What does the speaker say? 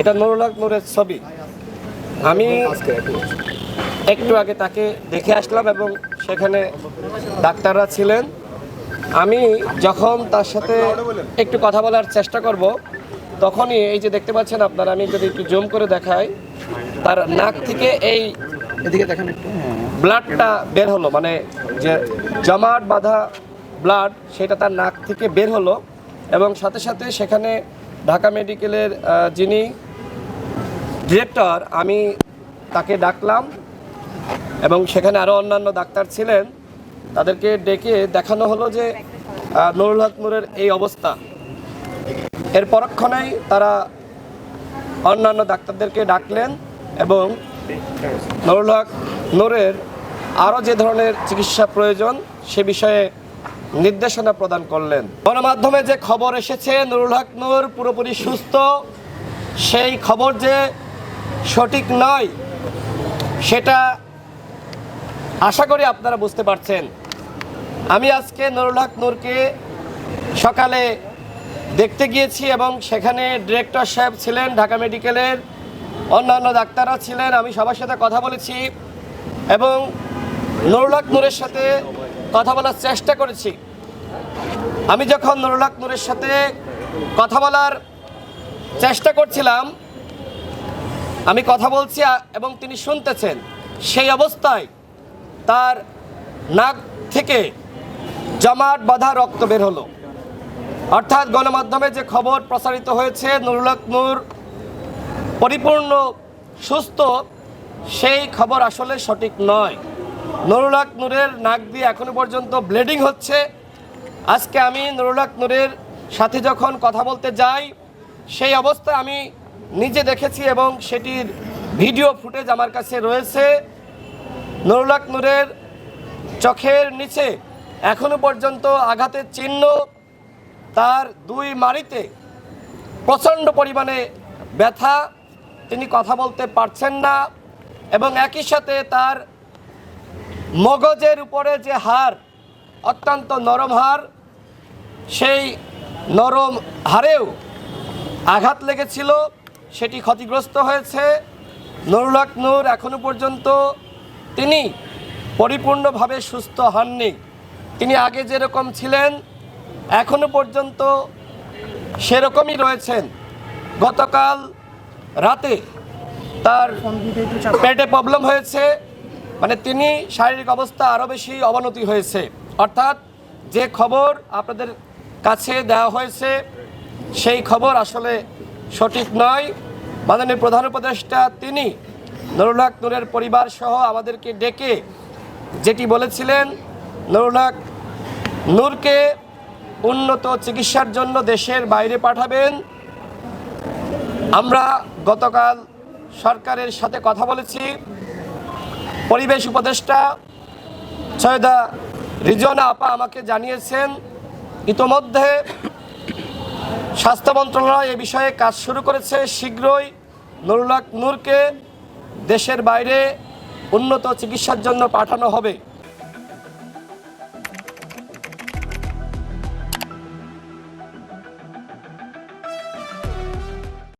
এটা নুরুল হক নূরের ছবি। আমি একটু আগে তাকে দেখে আসলাম এবং সেখানে ডাক্তাররা ছিলেন। আমি যখন তার সাথে একটু কথা বলার চেষ্টা করব তখনই এই যে দেখতে পাচ্ছেন আপনারা আমি যদি একটু জুম করে দেখাই তার নাক থেকে এই এদিকে দেখেন একটু। ব্লাডটা বের হলো মানে যে জমাট বাঁধা ব্লাড সেটা তার নাক থেকে বের হলো এবং সাথে সাথে সেখানে ঢাকা মেডিকেলের যিনি ডিরেক্টর, আমি তাকে ডাকলাম এবং সেখানে আরও অন্যান্য ডাক্তার ছিলেন। তাদেরকে ডেকে দেখানো হলো যে নুরুল হক নূরের এই অবস্থা। এর পরক্ষণেই তারা অন্যান্য ডাক্তারদেরকে ডাকলেন এবং নুরুল হক নূরের আরও যে ধরনের চিকিৎসা প্রয়োজন সে বিষয়ে নির্দেশনা প্রদান করলেন। গণমাধ্যমে যে খবর এসেছে, নুরুল হক নূর পুরোপুরি সুস্থ। সেই খবর যে সঠিক নয়, সেটা আশা করি আপনারা বুঝতে পারছেন। আমি আজকে নুরুল হক নূরকে সকালে দেখতে গিয়েছি এবং সেখানে ডিরেক্টর সাহেব ছিলেন, ঢাকা মেডিকেলের অন্যান্য ডাক্তাররা ছিলেন, আমি সবার সাথে কথা বলেছি এবং নুরুল হক নূরের সাথে কথা বলার চেষ্টা করেছি। আমি যখন নুরুল হক নূরের সাথে কথা বলার চেষ্টা করছিলাম আমি কথা বলছি এবং তিনি শুনতেছেন। সেই অবস্থায় তার নাক থেকে জমাট বাঁধা রক্ত বের হলো। অর্থাৎ গণমাধ্যমে যে খবর প্রচারিত হয়েছে, নুরুল নূর পরিপূর্ণ সুস্থ, সেই খবর আসলে সঠিক নয়। নুরুল নূরের নাক দিয়ে এখনও পর্যন্ত ব্লিডিং হচ্ছে। আজকে আমি নুরুল নূরের সাথে যখন কথা বলতে যাই, সেই অবস্থায় আমি নিজে দেখেছি এবং সেটির ভিডিও ফুটেজ আমার কাছে রয়েছে। নুরুল হক নূরের চোখের নিচে এখনও পর্যন্ত আঘাতের চিহ্ন তার দুই মাড়িতে প্রচণ্ড পরিমাণে ব্যথা। তিনি কথা বলতে পারছেন না এবং একই সাথে তার মগজের উপরে যে হার অত্যন্ত নরম হার সেই নরম হারেও আঘাত লেগেছিল। সেটি ক্ষতিগ্রস্ত হয়েছে। নুরুল হক নূর এখনও পর্যন্ত তিনি পরিপূর্ণভাবে সুস্থ হননি। তিনি আগে যেরকম ছিলেন এখনও পর্যন্ত সেরকমই রয়েছেন। গতকাল রাতে তার পেটে প্রবলেম হয়েছে মানে তিনি শারীরিক অবস্থা আরও বেশি অবনতি হয়েছে। অর্থাৎ যে খবর আপনাদের কাছে দেওয়া হয়েছে, সেই খবর আসলে সঠিক নয়। মাননীয় প্রধান উপদেষ্টা তিনি নুরুল হক নূরের পরিবার সহ আমাদেরকে ডেকে যেটি বলেছিলেন, নুরুল নূরকে উন্নত চিকিৎসার জন্য দেশের বাইরে পাঠাবেন। আমরা গতকাল সরকারের সাথে কথা বলেছি। পরিবেশ উপদেষ্টা সৈয়দা রিজওয়ানা আপা আমাকে জানিয়েছেন, ইতোমধ্যে স্বাস্থ্য মন্ত্রণালয় এ বিষয়ে কাজ শুরু করেছে, শীঘ্রই নুরুল হক নূরকে দেশের বাইরে উন্নত চিকিৎসার জন্য পাঠানো হবে।